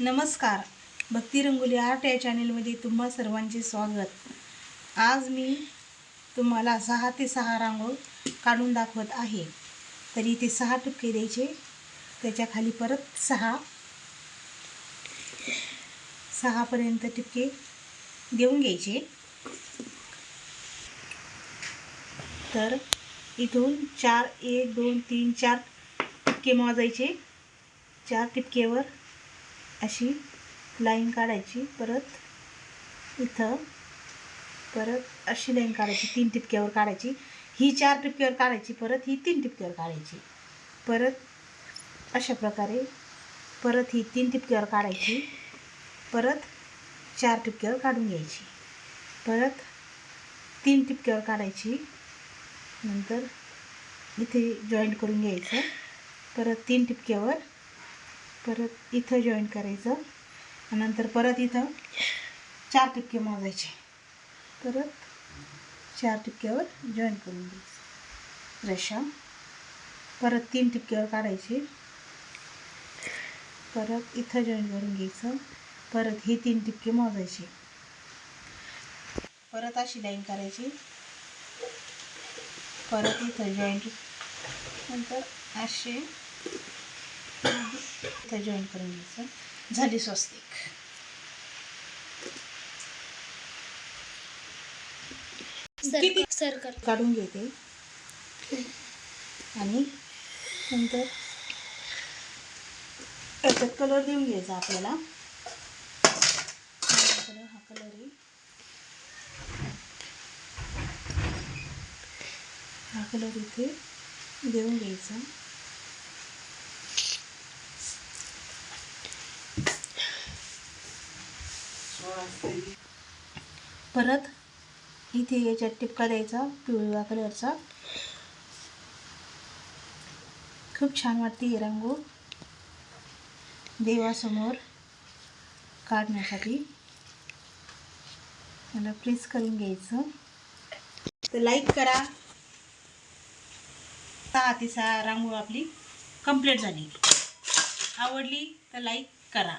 नमस्कार. भक्ती रंगोली आर्ट या चॅनेलमध्ये तुम्हा सर्वांचे स्वागत. आज मी तुम्हाला सहा ते सहा रांगोळ काढून दाखवत आहे. तर इथे सहा टुपके द्यायचे. त्याच्याखाली परत सहा. सहापर्यंत टिपके देऊन घ्यायचे. तर इथून चार एक दोन तीन चार टिपके मोजायचे. चार टिपकेवर अशी लाईन काढायची परत इथं परत अशी लाईन काढायची तीन टिपक्यावर काढायची. ही चार टिपक्यावर काढायची परत ही तीन टिपक्यावर काढायची. परत अशा प्रकारे परत ही तीन टिपक्यावर काढायची परत चार टिपक्यावर काढून घ्यायची. परत तीन टिपक्यावर काढायची नंतर इथे जॉईंट करून घ्यायचं. परत तीन टिपक्यावर परत इथं जॉईन करायचं. नंतर परत इथं चार टिपके मोजायचे. परत चार टिपक्यावर जॉईन करून घ्यायचं. रेषा परत तीन टिपक्यावर काढायचे. परत इथं जॉईन करून घ्यायचं. परत हे तीन टिपके मोजायचे. परत अशी लाईन करायची. परत इथं जॉईंट नंतर असे इथं जॉईन करून घ्यायचं. झाली स्वस्तिक. किती? सर्कल काढून घेते. आणि नंतर याच्यात कलर देऊन घ्यायचा आपल्याला. कलर हा कलर आहे. हा कलर इथे देऊन घ्यायचा. परत इथे याच्यात टिपका द्यायचा पिवळा कलरचा खूप छान वाटते ही रांगोळ देवासमोर काढण्यासाठी. मला प्रेस करून घ्यायचं. तर लाईक करा. सहा ते सहा रांगोळ आपली कंप्लीट झाली. आवडली तर लाईक करा.